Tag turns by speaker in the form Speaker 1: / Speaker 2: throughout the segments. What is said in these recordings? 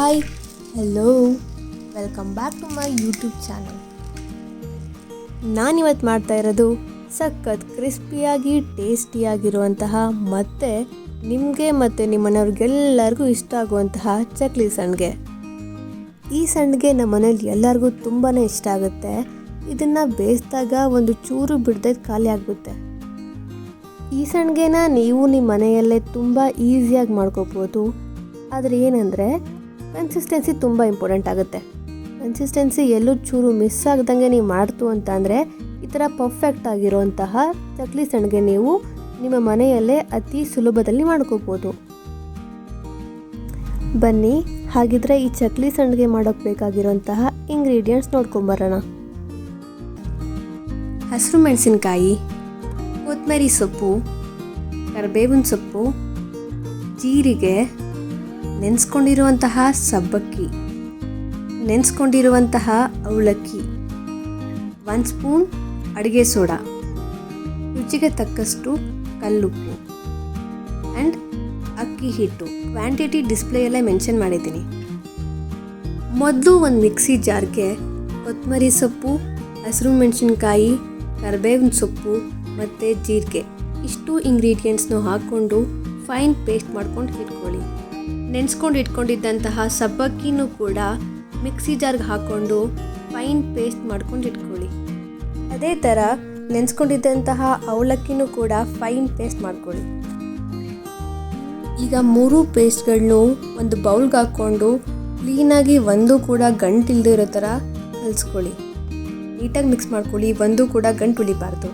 Speaker 1: Hi hello welcome back to my YouTube channel ನಾನಿವತ್ತು ಮಾಡ್ತಾ ಇರೋದು ಸಖತ್ ಕ್ರಿಸ್ಪಿಯಾಗಿ ಟೇಸ್ಟಿಯಾಗಿರುವಂತಹ ಮತ್ತು ನಿಮಗೆ ಮತ್ತು ನಿಮ್ಮ ಮನೆಯವ್ರಿಗೆಲ್ಲರಿಗೂ ಇಷ್ಟ ಆಗುವಂತಹ ಚಕ್ಲಿ ಸಂಡಿಗೆ ಈ ಸಂಡಿಗೆ ನಮ್ಮ ಮನೇಲಿ ಎಲ್ಲರಿಗೂ ತುಂಬಾ ಇಷ್ಟ ಆಗುತ್ತೆ. ಇದನ್ನು ಬೇಯಿಸಿದಾಗ ಒಂದು ಚೂರು ಬಿಡದೆ ಖಾಲಿ ಆಗುತ್ತೆ ಈ ಸಂಡಿಗೆನ ನೀವು ನಿಮ್ಮ ಮನೆಯಲ್ಲೇ ತುಂಬ ಈಸಿಯಾಗಿ ಮಾಡ್ಕೋಬೋದು. ಆದರೆ ಏನಂದರೆ ಕನ್ಸಿಸ್ಟೆನ್ಸಿ ತುಂಬ ಇಂಪಾರ್ಟೆಂಟ್ ಆಗುತ್ತೆ. ಕನ್ಸಿಸ್ಟೆನ್ಸಿ ಎಲ್ಲೂ ಚೂರು ಮಿಸ್ ಆಗ್ದಂಗೆ ನೀವು ಮಾಡ್ತು ಅಂತ ಅಂದರೆ, ಈ ಥರ ಪರ್ಫೆಕ್ಟ್ ಆಗಿರುವಂತಹ ಚಕ್ಲಿ ಸಣ್ಣಗೆ ನೀವು ನಿಮ್ಮ ಮನೆಯಲ್ಲೇ ಅತಿ ಸುಲಭದಲ್ಲಿ ಮಾಡ್ಕೋಬೋದು. ಬನ್ನಿ, ಹಾಗಿದ್ರೆ ಈ ಚಕ್ಲಿ ಸಂಡಿಗೆ ಮಾಡೋಕ್ಕೆ ಬೇಕಾಗಿರುವಂತಹ ಇಂಗ್ರೀಡಿಯೆಂಟ್ಸ್ ನೋಡ್ಕೊಂಬರೋಣ ಹಸಿರು ಮೆಣಸಿನ್ಕಾಯಿ ಕೊತ್ತಂಬರಿ ಸೊಪ್ಪು, ಕರಿಬೇವಿನ ಸೊಪ್ಪು, ಜೀರಿಗೆ ನೆನೆಸ್ಕೊಂಡಿರುವಂತಹ ಸಬ್ಬಕ್ಕಿ, ನೆನೆಸ್ಕೊಂಡಿರುವಂತಹ ಅವಲಕ್ಕಿ, ಒಂದು ಸ್ಪೂನ್ ಅಡುಗೆ ಸೋಡಾ, ರುಚಿಗೆ ತಕ್ಕಷ್ಟು ಕಲ್ಲುಪ್ಪು ಆ್ಯಂಡ್ ಅಕ್ಕಿ ಹಿಟ್ಟು. ಕ್ವಾಂಟಿಟಿ ಡಿಸ್ಪ್ಲೇಯಲ್ಲೇ ಮೆನ್ಷನ್ ಮಾಡಿದ್ದೀನಿ. ಮೊದಲು ಒಂದು ಮಿಕ್ಸಿ ಜಾರ್ಗೆ ಕೊತ್ತಂಬರಿ ಸೊಪ್ಪು, ಹಸಿರು ಮೆಣಸಿನ್ಕಾಯಿ, ಕರಿಬೇವಿನ ಸೊಪ್ಪು ಮತ್ತು ಜೀರಿಗೆ ಇಷ್ಟು ಇಂಗ್ರೀಡಿಯೆಂಟ್ಸ್ನೂ ಹಾಕ್ಕೊಂಡು ಫೈನ್ ಪೇಸ್ಟ್ ಮಾಡ್ಕೊಂಡು ಇಟ್ಕೊಳ್ಳಿ. ನೆನೆಸ್ಕೊಂಡು ಇಟ್ಕೊಂಡಿದ್ದಂತಹ ಸಬ್ಬಕ್ಕಿನೂ ಕೂಡ ಮಿಕ್ಸಿ ಜಾರ್ಗೆ ಹಾಕ್ಕೊಂಡು ಫೈನ್ ಪೇಸ್ಟ್ ಮಾಡ್ಕೊಂಡು ಇಟ್ಕೊಳ್ಳಿ. ಅದೇ ಥರ ನೆನೆಸ್ಕೊಂಡಿದ್ದಂತಹ ಅವಲಕ್ಕಿನೂ ಕೂಡ ಫೈನ್ ಪೇಸ್ಟ್ ಮಾಡ್ಕೊಳ್ಳಿ. ಈಗ ಮೂರು ಪೇಸ್ಟ್ಗಳನ್ನು ಒಂದು ಬೌಲ್ಗೆ ಹಾಕ್ಕೊಂಡು ಕ್ಲೀನಾಗಿ ಒಂದು ಕೂಡ ಗಂಟು ಇರೋ ಥರ ಕಲಿಸ್ಕೊಳ್ಳಿ. ನೀಟಾಗಿ ಮಿಕ್ಸ್ ಮಾಡ್ಕೊಳ್ಳಿ, ಒಂದು ಕೂಡ ಗಂಟು ಉಳಿಬಾರ್ದು.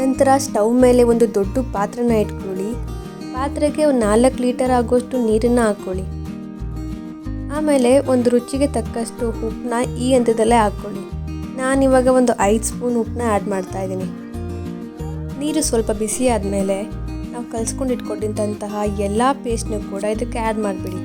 Speaker 1: ನಂತರ ಸ್ಟವ್ ಮೇಲೆ ಒಂದು ದೊಡ್ಡ ಪಾತ್ರೆನ ಇಟ್ಕೊಳ್ಳಿ. ಪಾತ್ರೆಗೆ ಒಂದು ನಾಲ್ಕು ಲೀಟರ್ ಆಗುವಷ್ಟು ನೀರನ್ನು ಹಾಕ್ಕೊಳ್ಳಿ ಆಮೇಲೆ ಒಂದು ರುಚಿಗೆ ತಕ್ಕಷ್ಟು ಉಪ್ಪನ್ನ ಈ ಹಂತದಲ್ಲೇ ಹಾಕ್ಕೊಳ್ಳಿ ನಾನಿವಾಗ ಒಂದು ಐದು ಸ್ಪೂನ್ ಉಪ್ಪನ್ನ ಆ್ಯಡ್ ಮಾಡ್ತಾ ಇದ್ದೀನಿ. ನೀರು ಸ್ವಲ್ಪ ಬಿಸಿ ಆದಮೇಲೆ ನಾವು ಕಲಿಸ್ಕೊಂಡು ಇಟ್ಕೊಂಡಿದ್ದಂತಹ ಎಲ್ಲ ಪೇಸ್ಟ್ನ ಕೂಡ ಇದಕ್ಕೆ ಆ್ಯಡ್ ಮಾಡಿಬಿಡಿ.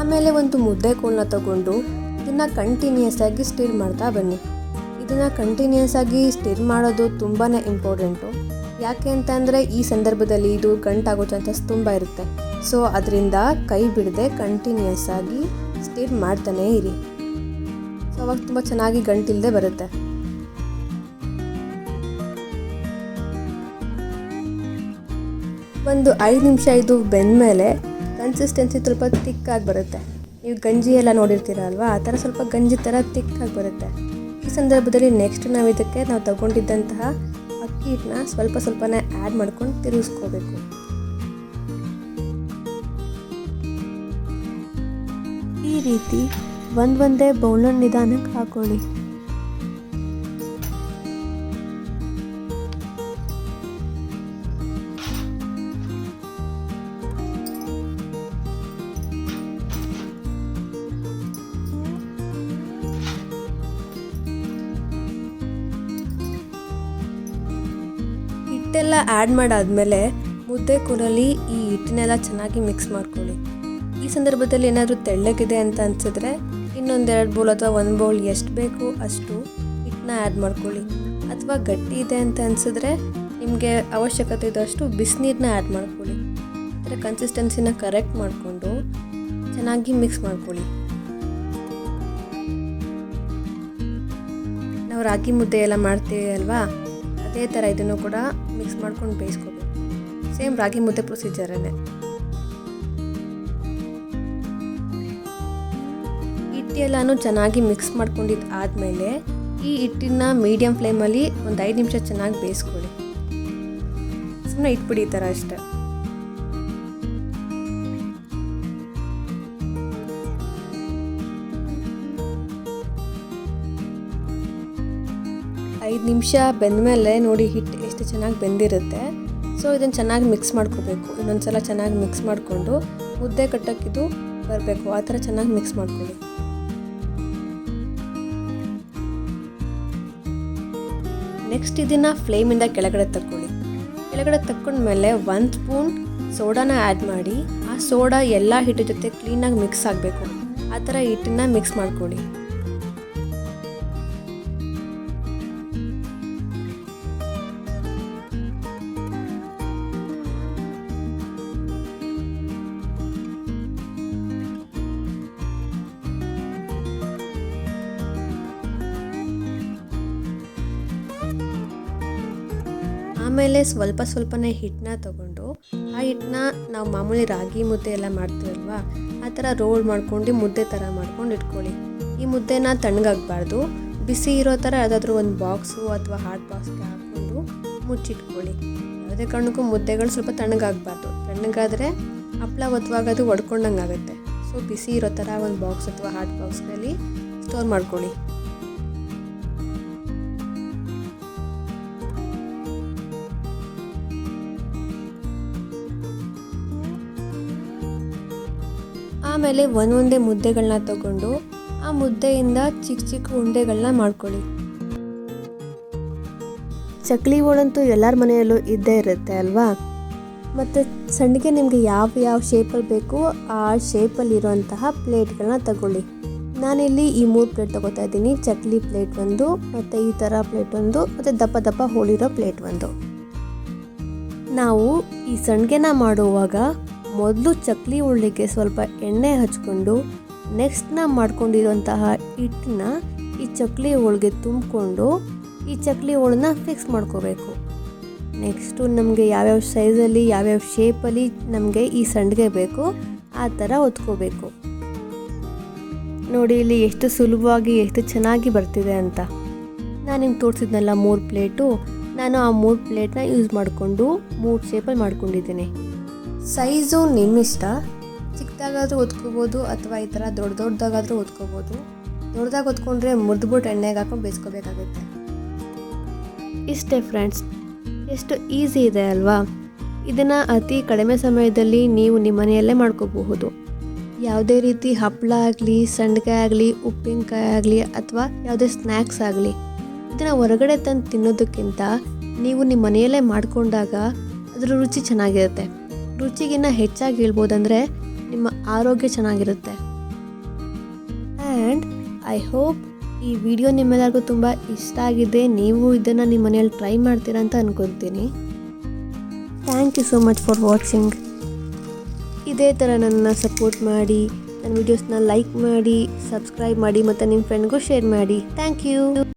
Speaker 1: ಆಮೇಲೆ ಒಂದು ಮುದ್ದೆ ಕೋಲನ್ನ ತಗೊಂಡು ಇದನ್ನು ಕಂಟಿನ್ಯೂಸ್ ಆಗಿ ಸ್ಟೀರ್ ಮಾಡ್ತಾ ಬನ್ನಿ. ಇದನ್ನು ಕಂಟಿನ್ಯೂಸ್ ಆಗಿ ಸ್ಟಿರ್ ಮಾಡೋದು ತುಂಬಾ ಇಂಪಾರ್ಟೆಂಟು ಯಾಕೆ ಅಂತಂದರೆ ಈ ಸಂದರ್ಭದಲ್ಲಿ ಇದು ಗಂಟಾಗೋ ಚಾನ್ಸಸ್ ತುಂಬ ಇರುತ್ತೆ. ಸೊ ಅದರಿಂದ ಕೈ ಬಿಡದೆ ಕಂಟಿನ್ಯೂಸ್ ಆಗಿ ಸ್ಟಿರ್ ಮಾಡ್ತಾನೇ ಇರಿ. ಸೊ ಅವಾಗ ತುಂಬ ಚೆನ್ನಾಗಿ ಗಂಟಿಲ್ಲದೆ ಬರುತ್ತೆ. ಒಂದು ಐದು ನಿಮಿಷ ಇದು ಬೆಂದಮೇಲೆ ಕನ್ಸಿಸ್ಟೆನ್ಸಿ ಸ್ವಲ್ಪ ತಿಕ್ಕಾಗಿ ಬರುತ್ತೆ. ನೀವು ಗಂಜಿ ಎಲ್ಲ ನೋಡಿರ್ತೀರ ಅಲ್ವಾ ಆ ಥರ ಸ್ವಲ್ಪ ಗಂಜಿ ಥರ ತಿಕ್ಕಾಗಿ ಬರುತ್ತೆ. ಈ ಸಂದರ್ಭದಲ್ಲಿ ನೆಕ್ಸ್ಟ್ ನಾವು ಇದಕ್ಕೆ ನಾವು ತಗೊಂಡಿದ್ದಂತಹ ಅಕ್ಕಿ ಹಿಟ್ಟನ್ನ ಸ್ವಲ್ಪ ಸ್ವಲ್ಪನೇ ಆ್ಯಡ್ ಮಾಡ್ಕೊಂಡು ತಿರುಗಿಸ್ಕೋಬೇಕು. ಈ ರೀತಿ ಒಂದೊಂದೇ ಒಂದೇ ಬೌಲನ್ನು ನಿಧಾನಕ್ಕೆ ಹಾಕೊಳ್ಳಿ. ಹಿಟ್ಟೆಲ್ಲ ಆ್ಯಡ್ ಮಾಡಾದಮೇಲೆ ಮುದ್ದೆ ಕೂರಲ್ಲಿ ಈ ಹಿಟ್ಟನ್ನೆಲ್ಲ ಚೆನ್ನಾಗಿ ಮಿಕ್ಸ್ ಮಾಡ್ಕೊಳ್ಳಿ. ಈ ಸಂದರ್ಭದಲ್ಲಿ ಏನಾದರೂ ತೆಳ್ಳಗಿದೆ ಅಂತ ಅನಿಸಿದ್ರೆ ಇನ್ನೊಂದೆರಡು ಬೌಲ್ ಅಥವಾ ಒಂದು ಬೌಲ್ ಎಷ್ಟು ಬೇಕು ಅಷ್ಟು ಹಿಟ್ಟನ್ನ ಆ್ಯಡ್ ಮಾಡ್ಕೊಳ್ಳಿ. ಅಥವಾ ಗಟ್ಟಿ ಇದೆ ಅಂತ ಅನಿಸಿದ್ರೆ ನಿಮಗೆ ಅವಶ್ಯಕತೆ ಇದ್ದಷ್ಟು ಬಿಸಿನೀರನ್ನ ಆ್ಯಡ್ ಮಾಡ್ಕೊಳ್ಳಿ. ಅದರ ಕನ್ಸಿಸ್ಟೆನ್ಸಿನ ಕರೆಕ್ಟ್ ಮಾಡಿಕೊಂಡು ಚೆನ್ನಾಗಿ ಮಿಕ್ಸ್ ಮಾಡ್ಕೊಳ್ಳಿ. ನಾವು ರಾಗಿ ಮುದ್ದೆ ಎಲ್ಲ ಮಾಡ್ತೀವಿ ಅಲ್ವಾ ಅದೇ ಥರ ಇದನ್ನು ಕೂಡ ಮಿಕ್ಸ್ ಮಾಡ್ಕೊಂಡು ಬೇಯಿಸ್ಕೋಬೇಕು. ಸೇಮ್ ರಾಗಿ ಮುದ್ದೆ ಪ್ರೊಸೀಜರನ್ನೇ ಹಿಟ್ಟೆಲ್ಲನೂ ಚೆನ್ನಾಗಿ ಮಿಕ್ಸ್ ಮಾಡ್ಕೊಂಡಿದ್ದು ಆದಮೇಲೆ ಈ ಹಿಟ್ಟಿನ ಮೀಡಿಯಮ್ ಫ್ಲೇಮಲ್ಲಿ ಒಂದು ಐದು ನಿಮಿಷ ಚೆನ್ನಾಗಿ ಬೇಯಿಸ್ಕೊಳ್ಳಿ. ಸುಮ್ಮನೆ ಇಟ್ಬಿಡಿ ಈ ಥರ ಅಷ್ಟೇ. ಐದು ನಿಮಿಷ ಬೆಂದಮೇಲೆ ನೋಡಿ ಹಿಟ್ಟು ಎಷ್ಟು ಚೆನ್ನಾಗಿ ಬೆಂದಿರುತ್ತೆ. ಸೊ ಇದನ್ನು ಚೆನ್ನಾಗಿ ಮಿಕ್ಸ್ ಮಾಡ್ಕೋಬೇಕು. ಇನ್ನೊಂದು ಸಲ ಚೆನ್ನಾಗಿ ಮಿಕ್ಸ್ ಮಾಡಿಕೊಂಡು ಮುದ್ದೆ ಕಟ್ಟೋಕ್ಕಿದು ಬರಬೇಕು. ಆ ಥರ ಚೆನ್ನಾಗಿ ಮಿಕ್ಸ್ ಮಾಡ್ಕೊಳ್ಳಿ. ನೆಕ್ಸ್ಟ್ ಇದನ್ನು ಫ್ಲೇಮಿಂದ ಕೆಳಗಡೆ ತಕ್ಕೊಳ್ಳಿ. ಕೆಳಗಡೆ ತಕ್ಕೊಂಡ್ಮೇಲೆ ಒಂದು ಸ್ಪೂನ್ ಸೋಡಾನ ಆ್ಯಡ್ ಮಾಡಿ, ಆ ಸೋಡಾ ಎಲ್ಲ ಹಿಟ್ಟು ಜೊತೆ ಕ್ಲೀನಾಗಿ ಮಿಕ್ಸ್ ಆಗಬೇಕು. ಆ ಥರ ಹಿಟ್ಟನ್ನ ಮಿಕ್ಸ್ ಮಾಡ್ಕೊಳ್ಳಿ. ಆಮೇಲೆ ಸ್ವಲ್ಪ ಸ್ವಲ್ಪನೇ ಹಿಟ್ಟನ್ನ ತಗೊಂಡು, ಆ ಹಿಟ್ಟನ್ನ ನಾವು ಮಾಮೂಲಿ ರಾಗಿ ಮುದ್ದೆ ಎಲ್ಲ ಮಾಡ್ತೀವಲ್ವ, ಆ ಥರ ರೋಲ್ ಮಾಡ್ಕೊಂಡು ಮುದ್ದೆ ಥರ ಮಾಡ್ಕೊಂಡು ಇಟ್ಕೊಳ್ಳಿ. ಈ ಮುದ್ದೆನ ತಣ್ಣಗಾಗಬಾರ್ದು. ಬಿಸಿ ಇರೋ ಥರ ಯಾವುದಾದ್ರೂ ಒಂದು ಬಾಕ್ಸು ಅಥವಾ ಹಾಟ್ ಬಾಕ್ಸ್ಗೆ ಹಾಕ್ಕೊಂಡು ಮುಚ್ಚಿಟ್ಕೊಳ್ಳಿ. ಯಾವುದೇ ಕಾರಣಕ್ಕೂ ಮುದ್ದೆಗಳು ಸ್ವಲ್ಪ ತಣ್ಣಗಾಗಬಾರ್ದು. ತಣ್ಣಗಾದರೆ ಹಪ್ಪಳ ಒತ್ತುವಾಗ ಅದು ಒಡ್ಕೊಂಡಂಗೆ ಆಗುತ್ತೆ ಸೊ ಬಿಸಿ ಇರೋ ಥರ ಒಂದು ಬಾಕ್ಸ್ ಅಥವಾ ಹಾಟ್ ಬಾಕ್ಸ್ನಲ್ಲಿ ಸ್ಟೋರ್ ಮಾಡ್ಕೊಳ್ಳಿ. ಆಮೇಲೆ ಒಂದೊಂದೇ ಮುದ್ದೆಗಳನ್ನ ತಗೊಂಡು ಆ ಮುದ್ದೆಯಿಂದ ಚಿಕ್ಕ ಚಿಕ್ಕ ಉಂಡೆಗಳನ್ನ ಮಾಡ್ಕೊಳ್ಳಿ. ಚಕ್ಲಿ ಓಡಂತೂ ಎಲ್ಲರ ಮನೆಯಲ್ಲೂ ಇದ್ದೇ ಇರುತ್ತೆ ಅಲ್ವಾ? ಮತ್ತು ಸಣ್ಣಗೆ ನಿಮಗೆ ಯಾವ ಯಾವ ಶೇಪಲ್ಲಿ ಬೇಕೋ ಆ ಶೇಪಲ್ಲಿರುವಂತಹ ಪ್ಲೇಟ್ಗಳನ್ನ ತಗೊಳ್ಳಿ. ನಾನಿಲ್ಲಿ ಈ ಮೂರು ಪ್ಲೇಟ್ ತಗೋತಾ ಇದ್ದೀನಿ. ಚಕ್ಲಿ ಪ್ಲೇಟ್ ಒಂದು ಮತ್ತು ಈ ಥರ ಪ್ಲೇಟ್ ಒಂದು ಮತ್ತು ದಪ್ಪ ದಪ್ಪ ಹೋಳಿರೋ ಪ್ಲೇಟ್ ಒಂದು. ನಾವು ಈ ಸಂಡಿಗೆನ ಮಾಡುವಾಗ ಮೊದಲು ಚಕ್ಲಿ ಉಳ್ಳಿಗೆ ಸ್ವಲ್ಪ ಎಣ್ಣೆ ಹಚ್ಕೊಂಡು ನೆಕ್ಸ್ಟ್ ನಾವು ಮಾಡ್ಕೊಂಡಿರುವಂತಹ ಹಿಟ್ಟನ್ನ ಈ ಚಕ್ಲಿ ಹೋಳಿಗೆ ತುಂಬಿಕೊಂಡು ಈ ಚಕ್ಲಿ ಹೋಳನ್ನ ಫಿಕ್ಸ್ ಮಾಡ್ಕೋಬೇಕು. ನೆಕ್ಸ್ಟು ನಮಗೆ ಯಾವ್ಯಾವ ಸೈಜಲ್ಲಿ ಯಾವ್ಯಾವ ಶೇಪಲ್ಲಿ ನಮಗೆ ಈ ಸಂಡಿಗೆ ಬೇಕು, ಆ ಥರ ಒತ್ಕೋಬೇಕು. ನೋಡಿ ಇಲ್ಲಿ ಎಷ್ಟು ಸುಲಭವಾಗಿ, ಎಷ್ಟು ಚೆನ್ನಾಗಿ ಬರ್ತಿದೆ ಅಂತ. ನಾನು ನಿಮ್ಗೆ ತೋರಿಸಿದ್ನಲ್ಲ ಮೂರು ಪ್ಲೇಟು ನಾನು ಆ ಮೂರು ಪ್ಲೇಟ್ನ ಯೂಸ್ ಮಾಡಿಕೊಂಡು ಮೂರು ಶೇಪಲ್ಲಿ ಮಾಡ್ಕೊಂಡಿದ್ದೀನಿ. ಸೈಜು ನಿಮ್ಮಿಷ್ಟ. ಚಿಕ್ಕದಾಗಾದರೂ ಒತ್ಕೋಬೋದು ಅಥವಾ ಈ ಥರ ದೊಡ್ಡ ದೊಡ್ಡದಾಗಾದರೂ ಒತ್ಕೋಬೋದು ದೊಡ್ಡದಾಗಿ ಒತ್ಕೊಂಡ್ರೆ ಮುರಿದ್ಬಿಟ್ಟು ಎಣ್ಣೆಗೆ ಹಾಕೊಂಡು ಬೇಯಿಸ್ಕೋಬೇಕಾಗುತ್ತೆ. ಇಷ್ಟೇ ಫ್ರೆಂಡ್ಸ್, ಎಷ್ಟು ಈಸಿ ಇದೆ ಅಲ್ವಾ? ಇದನ್ನು ಅತಿ ಕಡಿಮೆ ಸಮಯದಲ್ಲಿ ನೀವು ನಿಮ್ಮ ಮನೆಯಲ್ಲೇ ಮಾಡ್ಕೋಬಹುದು. ಯಾವುದೇ ರೀತಿ ಹಪ್ಪಳ ಆಗಲಿ, ಸಂಡಿಗೆ ಆಗಲಿ, ಉಪ್ಪಿನಕಾಯಿ ಆಗಲಿ ಅಥವಾ ಯಾವುದೇ ಸ್ನ್ಯಾಕ್ಸ್ ಆಗಲಿ, ಇದನ್ನು ಹೊರಗಡೆ ತಂದು ತಿನ್ನೋದಕ್ಕಿಂತ ನೀವು ನಿಮ್ಮ ಮನೆಯಲ್ಲೇ ಮಾಡಿಕೊಂಡಾಗ ಅದರ ರುಚಿ ಚೆನ್ನಾಗಿರುತ್ತೆ. ರುಚಿಗಿನ್ನ ಹೆಚ್ಚಾಗಿ ಹೇಳ್ಬೋದಂದರೆ ನಿಮ್ಮ ಆರೋಗ್ಯ ಚೆನ್ನಾಗಿರುತ್ತೆ. ಆ್ಯಂಡ್ ಐ ಹೋಪ್ ಈ ವಿಡಿಯೋ ನಿಮ್ಮೆಲ್ಲರಿಗೂ ತುಂಬ ಇಷ್ಟ ಆಗಿದೆ. ನೀವು ಇದನ್ನು ನಿಮ್ಮ ಮನೆಯಲ್ಲಿ ಟ್ರೈ ಮಾಡ್ತೀರಾ ಅಂತ ಅನ್ಕೊತೀನಿ. Thank you so much for watching ಇದೇ ಥರ ನನ್ನ ಸಪೋರ್ಟ್ ಮಾಡಿ, ನನ್ನ ವಿಡಿಯೋಸ್ನ ಲೈಕ್ ಮಾಡಿ ಸಬ್ಸ್ಕ್ರೈಬ್ ಮಾಡಿ ಮತ್ತು ನಿಮ್ಮ ಫ್ರೆಂಡ್ಗೂ ಶೇರ್ ಮಾಡಿ. Thank you